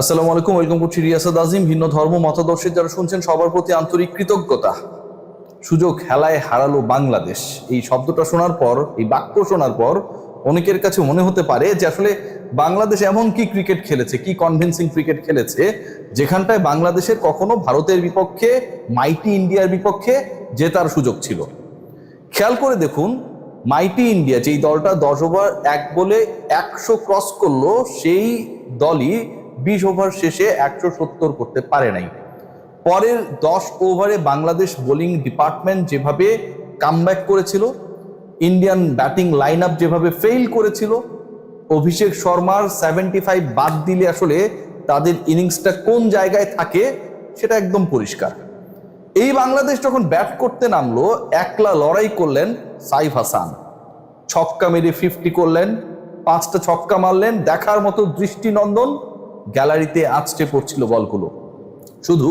আসসালামু আলাইকুম, ওয়েলকাম করছি রিয়াসাদ আজিম। ভিন্ন ধর্ম, মতাদর্শের যারা শুনছেন, সবার প্রতি আন্তরিক কৃতজ্ঞতা। সুযোগ খেলায় হারালো বাংলাদেশ। এই শব্দটা শোনার পর, এই বাক্য শোনার পর অনেকের কাছে মনে হতে পারে যে আসলে বাংলাদেশ এমন কি ক্রিকেট খেলেছে, কি কনভিনসিং ক্রিকেট খেলেছে, যেখানটায় বাংলাদেশের কখনো ভারতের বিপক্ষে, মাইটি ইন্ডিয়ার বিপক্ষে জেতার সুযোগ ছিল। খেয়াল করে দেখুন, মাইটি ইন্ডিয়া যেই দলটা দশ ওভার এক বলে একশো ক্রস করল, সেই দলই বিশ ওভার শেষে একশো সত্তর করতে পারে নাই। পরের দশ ওভারে বাংলাদেশ বোলিং ডিপার্টমেন্ট যেভাবে কামব্যাক করেছিল ইন্ডিয়ান ব্যাটিং লাইন আপ যেভাবে ফেইল করেছিল, অভিষেক শর্মার সেভেন্টি ফাইভ বাদ দিলে আসলে তাদের ইনিংসটা কোন জায়গায় থাকে সেটা একদম পরিষ্কার। এই বাংলাদেশ যখন ব্যাট করতে নামলো, একলা লড়াই করলেন সাইফ হাসান। ছক্কা মেরে ফিফটি করলেন, পাঁচটা ছক্কা মারলেন, দেখার মতো দৃষ্টিনন্দন গ্যালারিতে আছড়ে পড়ছিল বলগুলো। শুধু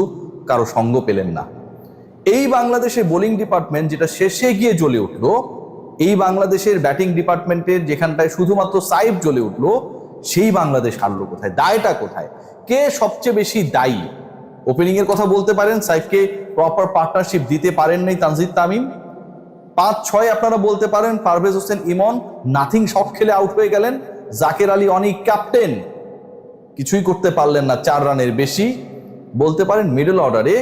কারও সঙ্গ পেলেন না। এই বাংলাদেশের বোলিং ডিপার্টমেন্ট যেটা শেষে গিয়ে জ্বলে উঠল, এই বাংলাদেশের ব্যাটিং ডিপার্টমেন্টের যেখানটায় শুধুমাত্র সাইফ জ্বলে উঠল, সেই বাংলাদেশ হারলো কোথায়? দায়টা কোথায়? কে সবচেয়ে বেশি দায়ী? ওপেনিং এর কথা বলতে পারেন, সাইফকে প্রপার পার্টনারশিপ দিতে পারেন নাই তানজিদ তামিম। পাঁচ ছয় আপনারা বলতে পারেন, পারভেজ হোসেন, ইমন, নাথিং শট খেলে আউট হয়ে গেলেন। জাকের আলী অনেক ক্যাপ্টেন কিছুই করতে পারলেন না, চার রানের বেশি। বলতে পারেন মিডল অর্ডারে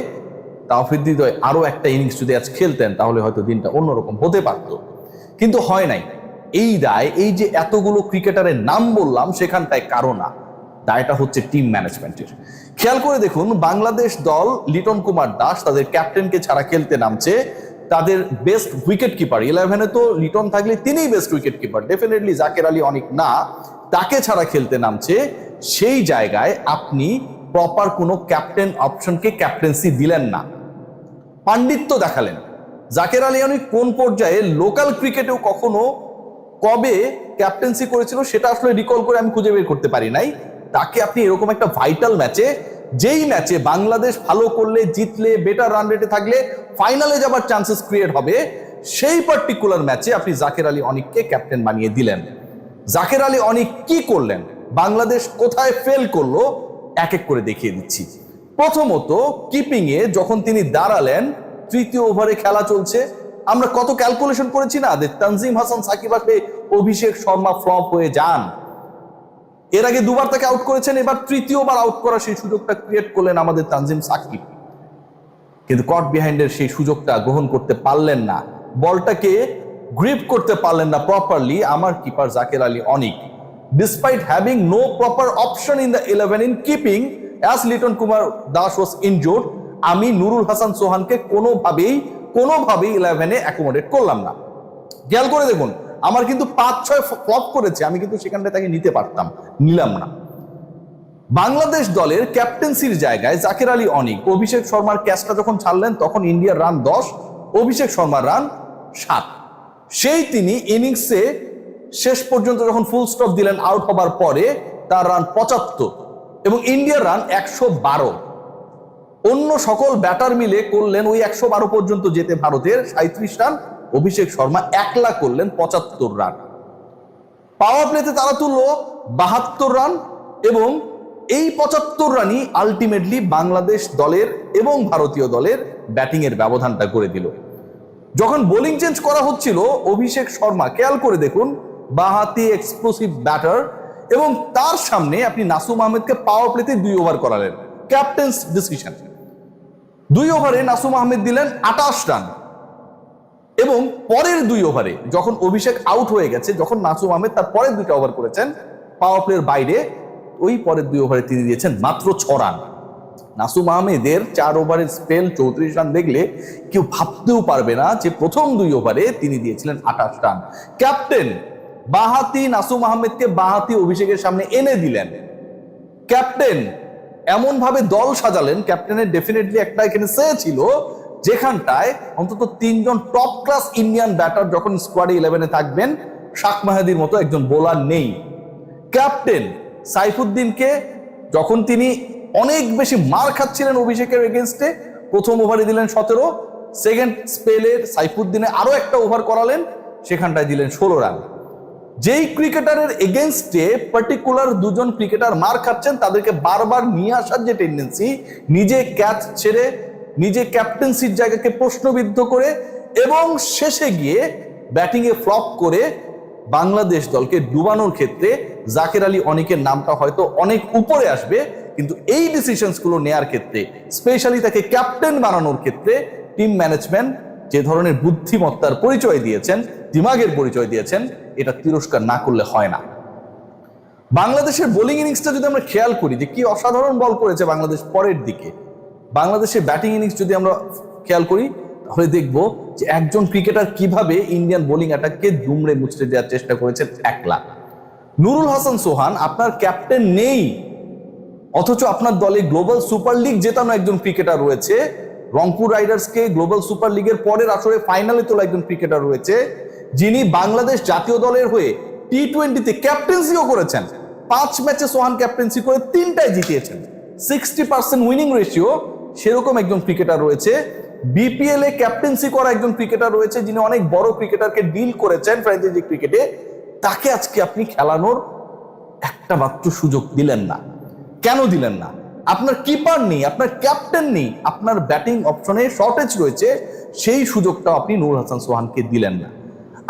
তাওফিদ হৃদয় আরও একটা ইনিংস যদি আজ খেলতেন, তাহলে হয়তো দিনটা অন্যরকম হতে পারত। কিন্তু হয় নাই। এই দায়, এই যে এতগুলো ক্রিকেটারের নাম বললাম, সেখানটায় কারও না। দায়টা হচ্ছে টিম ম্যানেজমেন্টের খেয়াল করে দেখুন, বাংলাদেশ দল লিটন কুমার দাস তাদের ক্যাপ্টেনকে ছাড়া খেলতে নামছে। তাদের বেস্ট উইকেট কিপার ইলেভেনে তো লিটন থাকলে তিনিই best wicket keeper definitely Jaker Ali অনেক না, তাকে ছাড়া খেলতে নামছে। সেই জায়গায় আপনি প্রপার কোনো ক্যাপ্টেন অপশনকে ক্যাপ্টেন্সি দিলেন না। পাণ্ডিত্য দেখালেন। জাকের আলী অনেক কোন পর্যায়ে লোকাল ক্রিকেটেও কখনো কবে ক্যাপ্টেন্সি করেছিল সেটা আসলে রিকল করে আমি খুঁজে বের করতে পারি নাই। তাকে আপনি এরকম একটা ভাইটাল ম্যাচে যেই ম্যাচে বাংলাদেশ ভালো করলে, জিতলে বেটার রান রেটে থাকলে ফাইনালে যাবার চান্সেস ক্রিয়েট হবে, সেই পার্টিকুলার ম্যাচে আপনি জাকের আলী অনিককে ক্যাপ্টেন বানিয়ে দিলেন। জাকের আলী অনিক কি করলেন? বাংলাদেশ কোথায় ফেল করল, এক এক করে দেখিয়ে দিচ্ছি। প্রথমত কিপিং এ যখন তিনি দাঁড়ালেন, তৃতীয় ওভারে খেলা চলছে। আমরা কত ক্যালকুলেশন করেছি না তানজিম হাসান, সাকিব আসলে অভিষেক শর্মা ফ্লপ হয়ে যান। এর আগে দুবার তাকে আউট করেছেন, এবার তৃতীয়বার আউট করার সেই সুযোগটা ক্রিয়েট করলেন আমাদের তানজিম, সাকিব। কিন্তু কট বিহাইন্ডের সেই সুযোগটা গ্রহণ করতে পারলেন না। বলটাকে গ্রিপ করতে পারলেন না প্রপারলি আমার keeper Jaker Ali Anik. Despite having no proper option in the eleven in keeping as Liton Kumar Das was injured আমি নুরুল হাসান সোহানকে কোনোভাবেই কোনোভাবেই ইলেভেনে অ্যাকোমোডেট করলাম না। খেয়াল করে দেখুন, আমার কিন্তু পাঁচ ছয় ফ্লপ করেছে, আমি কিন্তু সেখানটায় তাকে নিতে পারতাম, নিলাম না। বাংলাদেশ দলের ক্যাপ্টেন্সির জায়গায় জাকের আলী অনিক, অভিষেক শর্মার ক্যাচটা যখন ছাড়লেন, তখন ইন্ডিয়ার রান দশ, অভিষেক শর্মার রান সাত। সেই তিনি ইনিংসে শেষ পর্যন্ত যখন ফুল স্টপ দিলেন আউট হবার পরে তার রান পঁচাত্তর এবং ইন্ডিয়ার রান একশো বারো। অন্য সকল ব্যাটার মিলে করলেন ওই একশো বারো পর্যন্ত যেতে ভারতের সাঁত্রিশ রান অভিষেক শর্মা একলা করলেন পঁচাত্তর রান পাওয়ার প্লেতে তারা তুললো বাহাত্তর রান এবং এই পঁচাত্তর রানই আলটিমেটলি বাংলাদেশ দলের এবং ভারতীয় দলের ব্যাটিং এর ব্যবধানটা করে দিল। যখন বোলিং চেঞ্জ করা হচ্ছিল, অভিষেক শর্মা, খেয়াল করে দেখুন বাহাতি এক্সপ্লোসিভ ব্যাটার এবং তার সামনে আপনি নাসুম আহমেদকে পাওয়ার প্লেতে দুই ওভার করালেন। ক্যাপ্টেন্স ডিসিশন দুই ওভারে নাসুম আহমেদ দিলেন আটাশ রান এবং পরের দুই ওভারে যখন অভিষেক আউট হয়ে গেছে, যখন নাসুম আহমেদ তার পরের দুইটা ওভার করেছেন পাওয়ার প্লের বাইরে ওই পরের দুই ওভারে তিনি দিয়েছেন মাত্র ছ রান নাসুম আহমেদের চার ওভারের স্পেল চৌত্রিশ রান দেখলে কেউ ভাবতেও পারবে না যে প্রথম দুই ওভারে তিনি দিয়েছিলেন আঠাশ রান ক্যাপ্টেন বাহাতি নাসুম আহমেদকে বাহাতি অভিষেকের সামনে এনে দিলেন। ক্যাপ্টেন এমন ভাবে দল সাজালেন, ক্যাপ্টেনের ডেফিনেটলি একটা এখানে সে ছিল, যেখানটায় অন্তত তিনজন টপ ক্লাস ইন্ডিয়ান ব্যাটার যখন স্কোয়াডে ইলেভেনে থাকবেন, শাক মাহাদির মতো একজন বোলার নেই। ক্যাপ্টেন সাইফুদ্দিনকে যখন তিনি অনেক বেশি মার খাচ্ছিলেন অভিষেকের এগেনস্টে প্রথম ওভারে দিলেন সতেরো সেকেন্ড স্পেলের সাইফুদ্দিনে আরও একটা ওভার করালেন, সেখানটায় দিলেন ষোলো রান যেই ক্রিকেটারের এগেনস্টে পার্টিকুলার দুজন ক্রিকেটার মার খাচ্ছেন, তাদেরকে বারবার নিয়ে আসার যে টেন্ডেন্সি নিজে ক্যাচ ছেড়ে, নিজে ক্যাপ্টেন্সির জায়গাকে প্রশ্নবিদ্ধ করে এবং শেষে গিয়ে ব্যাটিংয়ে ফ্লপ করে বাংলাদেশ দলকে ডুবানোর ক্ষেত্রে জাকের আলী অনেকের নামটা হয়তো অনেক উপরে আসবে, কিন্তু এই ডিসিশনসগুলো নেয়ার ক্ষেত্রে স্পেশালি তাকে ক্যাপ্টেন বানানোর ক্ষেত্রে টিম ম্যানেজমেন্ট যে ধরনের বুদ্ধিমত্তার পরিচয় দিয়েছেন দিমাগের পরিচয় দিয়েছেন, এটা তিরস্কার না করলে হয় না। বাংলাদেশের বোলিং ইনিংসটা যদি আমরা খেয়াল করি যে কি অসাধারণ বল করেছে বাংলাদেশ পরের দিকে, বাংলাদেশের ব্যাটিং ইনিংস যদি আমরা খেয়াল করি, তাহলে দেখব যে একজন ক্রিকেটার কীভাবে ইন্ডিয়ান বোলিং অ্যাটাককে দুমড়ে মুচড়ে দেওয়ার চেষ্টা করেছেন একলা। নুরুল হাসান সোহান, আপনার ক্যাপ্টেন নেই, অথচ আপনার দলে গ্লোবাল সুপার লিগ জেতানো একজন ক্রিকেটার রয়েছে, রংপুর রাইডার্সকে গ্লোবাল সুপার লিগের পরের আসরে ফাইনালে তোলা একজন ক্রিকেটার রয়েছে যিনি বাংলাদেশ জাতীয় দলের হয়ে টি টোয়েন্টিতে ক্যাপ্টেন্সিও করেছেন। পাঁচ ম্যাচে সোহান ক্যাপ্টেন্সি করে তিনটায় জিতিয়েছেন। সিক্সটি পার্সেন্ট উইনিং রেশিও সেরকম একজন ক্রিকেটার রয়েছে। বিপিএল এ ক্যাপ্টেন্সি করা একজন ক্রিকেটার রয়েছে, যিনি অনেক বড় ক্রিকেটারকে ডিল করেছেন ফ্র্যাঞ্চাইজি ক্রিকেটে তাকে আজকে আপনি খেলানোর একটা মাত্র সুযোগ দিলেন না। কেন দিলেন না? আপনার কিপার নেই, আপনার ক্যাপ্টেন নেই, আপনার ব্যাটিং অপশনে শর্টেজ রয়েছে। সেই সুযোগটাও আপনি নূর হাসান সোহানকে দিলেন না।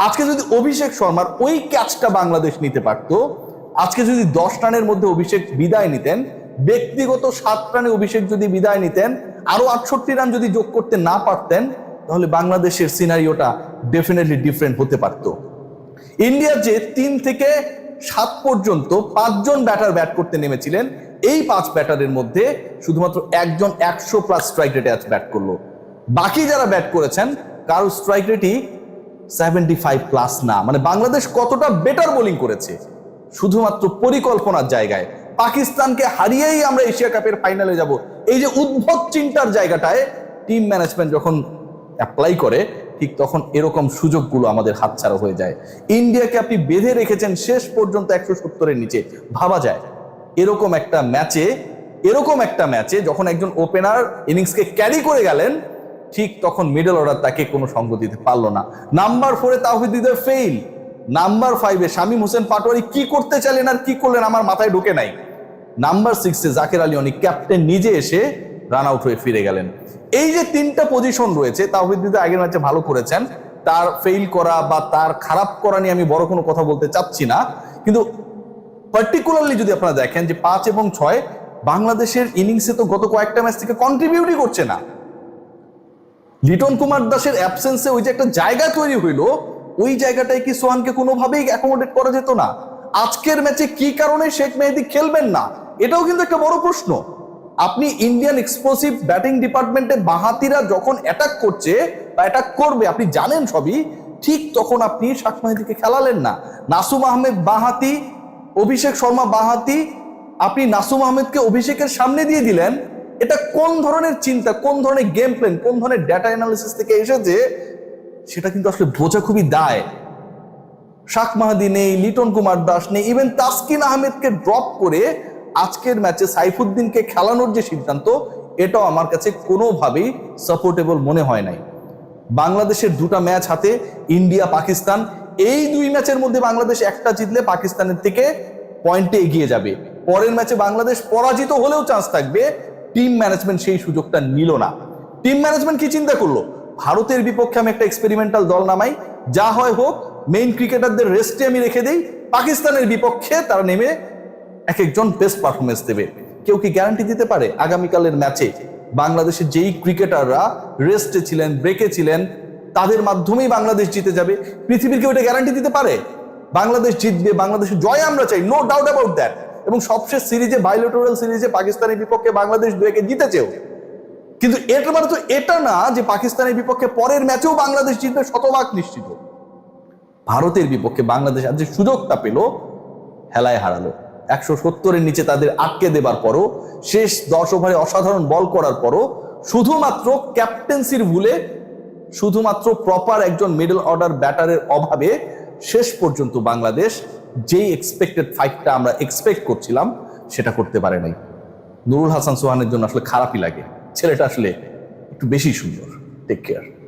আজকে যদি অভিষেক শর্মার ওই ক্যাচটা বাংলাদেশ নিতে পারতো, আজকে যদি দশ রানের মধ্যে অভিষেক বিদায় নিতেন, ব্যক্তিগত সাত রানে অভিষেক যদি বিদায় নিতেন, আরও আটষট্টি রান যদি যোগ করতে না পারতেন, তাহলে বাংলাদেশের সিনারিওটা ডেফিনেটলি ডিফারেন্ট হতে পারতো। ইন্ডিয়ার যে তিন থেকে সাত পর্যন্ত পাঁচজন ব্যাটার ব্যাট করতে নেমেছিলেন, এই পাঁচ ব্যাটারের মধ্যে শুধুমাত্র একজন একশো প্লাস স্ট্রাইক রেটে আজ ব্যাট করল। বাকি যারা ব্যাট করেছেন, কারও স্ট্রাইক রেটই সেভেন্টি ফাইভ প্লাস না। মানে বাংলাদেশ কতটা বেটার বোলিং করেছে? শুধুমাত্র পরিকল্পনার জায়গায়। পাকিস্তানকে হারিয়েই আমরা এশিয়া কাপের ফাইনালে যাব। এই যে উদ্ভট চিন্তার জায়গাটায় টিম ম্যানেজমেন্ট যখন অ্যাপ্লাই করে, ঠিক তখন এরকম সুযোগগুলো আমাদের হাতছাড়া হয়ে যায়। ইন্ডিয়াকে আপনি বেঁধে রেখেছেন শেষ পর্যন্ত একশো সত্তরের নিচে। ভাবা যায়। এরকম একটা ম্যাচে এরকম একটা ম্যাচে যখন একজন ওপেনার ইনিংসকে ক্যারি করে গেলেন ঠিক তখন মিডল অর্ডার তাকে কোনো সঙ্গ দিতে পারল না। নাম্বার ফোরে তাহিদ ফেইল নাম্বার ফাইভে শামীম হোসেন পাটোয়ারি কি করতে চাইলেন আর কি করলেন আমার মাথায় ঢুকে নাই। নাম্বার সিক্সে জাকের আলী অনেক ক্যাপ্টেন নিজে এসে রান আউট হয়ে ফিরে গেলেন। এই যে তিনটা পজিশন রয়েছে তাহিদ আগের ম্যাচে ভালো করেছেন। তার ফেইল করা বা তার খারাপ করা নিয়ে আমি বড় কোনো কথা বলতে চাচ্ছি না। কিন্তু পার্টিকুলারলি যদি আপনারা দেখেন যে পাঁচ এবং ছয় বাংলাদেশের ইনিংসে তো গত কয়েকটা ম্যাচ থেকে কন্ট্রিবিউটই করছে না। লিটন কুমার দাসের অ্যাবসেন্সে ওই যে একটা জায়গা তৈরি হইল, ওই জায়গাটায় কি সোহানকে কোনোভাবেই অ্যাকোমোডেট করা যেত না? আজকের ম্যাচে কি কারণে শেখ মেহেদি খেলবেন না? এটাও কিন্তু একটা বড় প্রশ্ন। আপনি ইন্ডিয়ান এক্সপ্লোসিভ ব্যাটিং ডিপার্টমেন্টে বাহাতিরা যখন অ্যাটাক করছে বা অ্যাটাক করবে, আপনি জানেন সবই, ঠিক তখন আপনি শাক মেহেদিকে খেলালেন না। নাসুম আহমেদ বাহাতি, অভিষেক শর্মা বাহাতি, আপনি নাসুম আহমেদকে অভিষেকের সামনে দিয়ে দিলেন এটা কোন ধরনের চিন্তা, কোন ধরনের গেম প্ল্যান কোন ধরনের ডেটা অ্যানালিসিস থেকে এসেছে সেটা কিন্তু আসলে বোঝা খুবই দায়। শাক মাহাদি নেই, লিটন কুমার দাস নেই ইভেন তাসকিন আহমেদকে ড্রপ করে আজকের ম্যাচে সাইফুদ্দিনকে খেলানোর যে সিদ্ধান্ত, এটাও আমার কাছে কোনোভাবেই সাপোর্টেবল মনে হয় নাই। বাংলাদেশের দুটা ম্যাচ হাতে, ইন্ডিয়া, পাকিস্তান, এই দুই ম্যাচের মধ্যে বাংলাদেশ একটা জিতলে পাকিস্তানের থেকে পয়েন্টে এগিয়ে যাবে। পরের ম্যাচে বাংলাদেশ পরাজিত হলেও চান্স থাকবে টিম ম্যানেজমেন্ট সেই সুযোগটা নিল না। টিম ম্যানেজমেন্ট কি চিন্তা করল? ভারতের বিপক্ষে আমি একটা এক্সপেরিমেন্টাল দল নামাই। যা হয় হোক মেইন ক্রিকেটারদের রেস্টে আমি রেখে দেই। পাকিস্তানের বিপক্ষে তারা নেমে এক একজন বেস্ট পারফরমেন্স দেবে। কেউ কি গ্যারান্টি দিতে পারে? আগামীকালের ম্যাচে বাংলাদেশের যেই ক্রিকেটাররা রেস্টে ছিলেন ব্রেকে ছিলেন, তাদের মাধ্যমেই বাংলাদেশ জিতে যাবে। পৃথিবীর কেউ এটা গ্যারান্টি দিতে পারে? বাংলাদেশ জিতবে, বাংলাদেশের জয় আমরা চাই নো ডাউট অ্যাবাউট দ্যাট এবং সবশেষ সিরিজে বাইলোটোরাল সিরিজে পাকিস্তানের বিপক্ষে বাংলাদেশ দুয়েকে জিতেছেও। কিন্তু এর মানে তো এটা না যে পাকিস্তানের বিপক্ষে পরের ম্যাচেও বাংলাদেশ জিতবে শতভাগ নিশ্চিত। ভারতের বিপক্ষে বাংলাদেশ আজ যে সুযোগটা পেল, হেলায় হারালো। একশো সত্তরের নিচে তাদের আটকে দেবার পরও, শেষ দশ ওভারে অসাধারণ বল করার পরও শুধুমাত্র ক্যাপ্টেন্সির ভুলে, শুধুমাত্র প্রপার একজন মিডল অর্ডার ব্যাটারের অভাবে শেষ পর্যন্ত বাংলাদেশ যেই এক্সপেক্টেড ফাইটটা আমরা এক্সপেক্ট করছিলাম, সেটা করতে পারে নাই। নুরুল হাসান সোহানের জন্য আসলে খারাপই লাগে। ছেলেটা আসলে একটু বেশি সুন্দর। Take care